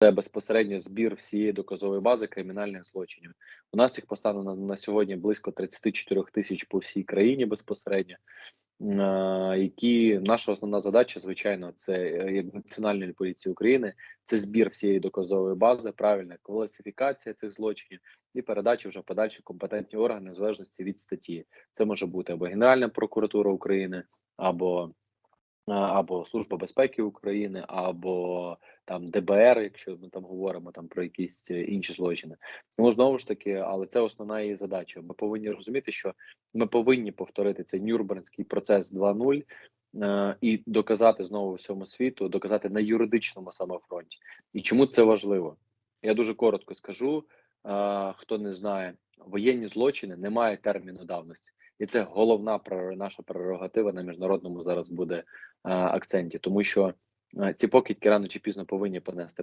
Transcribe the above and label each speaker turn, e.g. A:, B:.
A: це безпосередньо збір всієї доказової бази кримінальних злочинів. У нас їх поставлено на, сьогодні близько 34 тисяч по всій країні безпосередньо. Які наша основна задача, звичайно, це е, як Національної поліції України, це збір всієї доказової бази, правильна класифікація цих злочинів і передача вже подальші компетентні органи в залежності від статті. Це може бути або Генеральна прокуратура України, або або Служба безпеки України, або там ДБР, якщо ми там говоримо там про якісь е, інші злочини. Тому знову ж таки, але це основна її задача. Ми повинні розуміти, що ми повинні повторити цей Нюрнберзький процес 2.0 е, і доказати знову всьому світу, доказати на юридичному саме фронті. І чому це важливо? Я дуже коротко скажу. Е, хто не знає, воєнні злочини не мають терміну давності, і це головна наша прерогатива на міжнародному зараз буде е, акценті, тому що е, ці покидьки рано чи пізно повинні понести